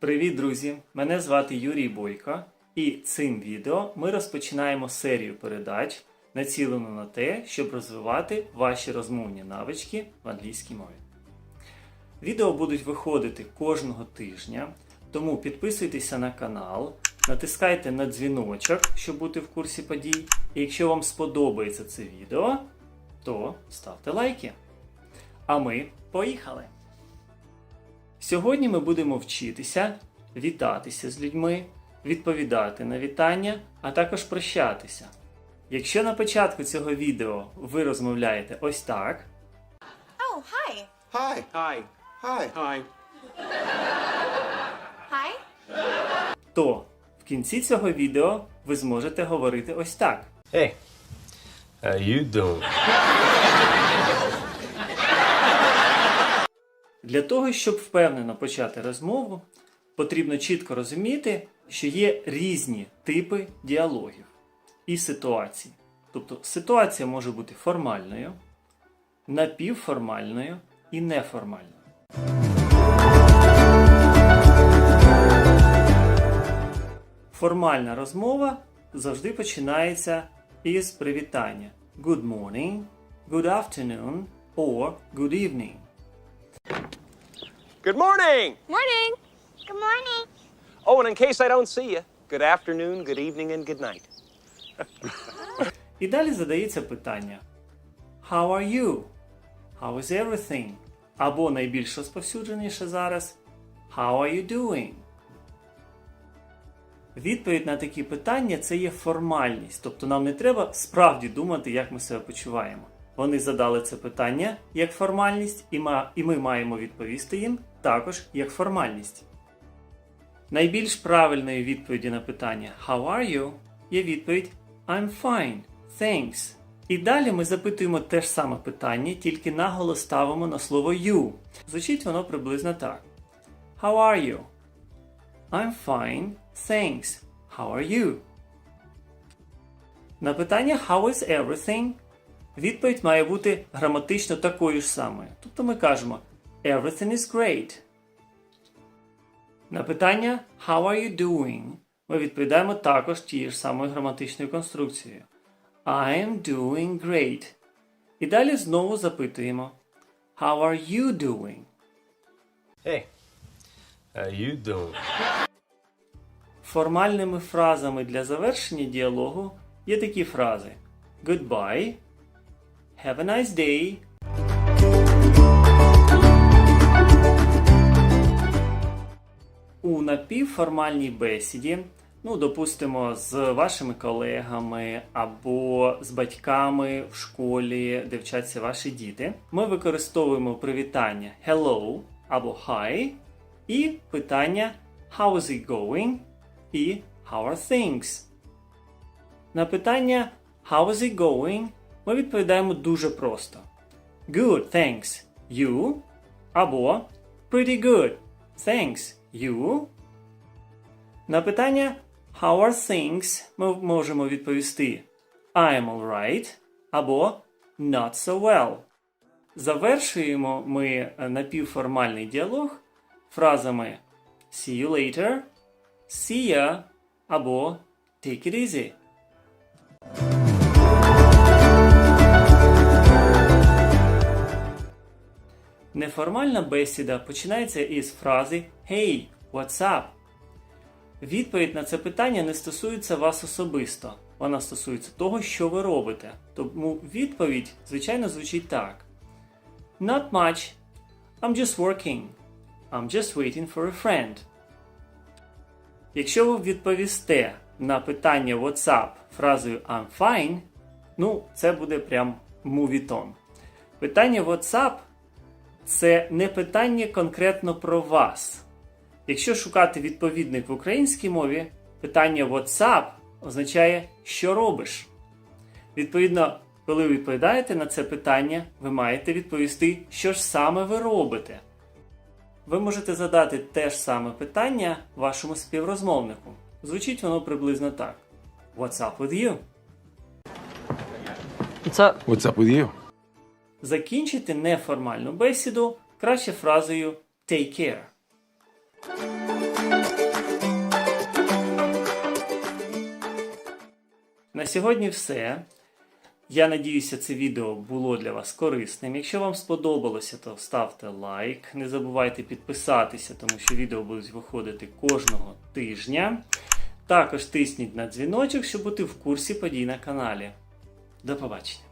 Привіт, друзі! Мене звати Юрій Бойко, і цим відео ми розпочинаємо серію передач, націлену на те, щоб розвивати ваші розмовні навички в англійській мові. Відео будуть виходити кожного тижня, тому підписуйтеся на канал, натискайте на дзвіночок, щоб бути в курсі подій. І якщо вам сподобається це відео, то ставте лайки. А ми поїхали! Сьогодні ми будемо вчитися вітатися з людьми, відповідати на вітання, а також прощатися. Якщо на початку цього відео ви розмовляєте ось так, Oh, hi. Hi. Hi. Hi. Hi. Hi. то в кінці цього відео ви зможете говорити ось так. Hey, how you doing? Для того, щоб впевнено почати розмову, потрібно чітко розуміти, що є різні типи діалогів і ситуацій. Тобто ситуація може бути формальною, напівформальною і неформальною. Формальна розмова завжди починається із привітання Good morning, good afternoon or good evening. Good morning. Morning. Good morning. Oh, and in case I don't see you, good afternoon, good evening, and good night. І далі задається питання How are you? How is everything? Або найбільш розповсюдженіше зараз How are you doing? Відповідь на такі питання це є формальність, тобто нам не треба справді думати, як ми себе почуваємо. Вони задали це питання як формальність, і ми маємо відповісти їм також як формальність. Найбільш правильною відповіді на питання How are you? є відповідь I'm fine, thanks. І далі ми запитуємо те ж саме питання, тільки наголос ставимо на слово you. Звучить воно приблизно так. How are you? I'm fine, thanks. How are you? На питання How is everything? Відповідь має бути граматично такою ж самою. Тобто ми кажемо Everything is great. На питання How are you doing? Ми відповідаємо також тією ж самою граматичною конструкцією. I am doing great. І далі знову запитуємо How are you doing? Hey, how you doing? Формальними фразами для завершення діалогу є такі фрази Goodbye, Have a nice day. У напівформальній бесіді, ну, допустимо, з вашими колегами або з батьками в школі, де вчаться ваші діти, ми використовуємо привітання hello або hi і питання How is it going? і How are things? На питання How is it going? Ми відповідаємо дуже просто. Good, thanks. You або Pretty good. Thanks. You. На питання How are things? ми можемо відповісти I'm alright або Not so well. Завершуємо ми е, напівформальний діалог фразами See you later, See ya або Take it easy. Неформальна бесіда починається із фрази Hey, what's up? Відповідь на це питання не стосується вас особисто. Вона стосується того, що ви робите. Тому відповідь, звичайно, звучить так: Not much. I'm just working. I'm just waiting for a friend. Якщо ви відповісте на питання WhatsApp фразою I'm fine, ну, це буде прям мувітон. Питання WhatsApp це не питання конкретно про вас. Якщо шукати відповідник в українській мові, питання WhatsApp означає що робиш. Відповідно, коли ви відповідаєте на це питання, ви маєте відповісти, що ж саме ви робите. Ви можете задати те ж саме питання вашому співрозмовнику. Звучить воно приблизно так: What's up with you? What's up? What's up with you? Закінчити неформальну бесіду краще фразою take care. На сьогодні все. Я надіюся, це відео було для вас корисним. Якщо вам сподобалося, то ставте лайк. Не забувайте підписатися, тому що відео будуть виходити кожного тижня. Також тисніть на дзвіночок, щоб бути в курсі подій на каналі. До побачення!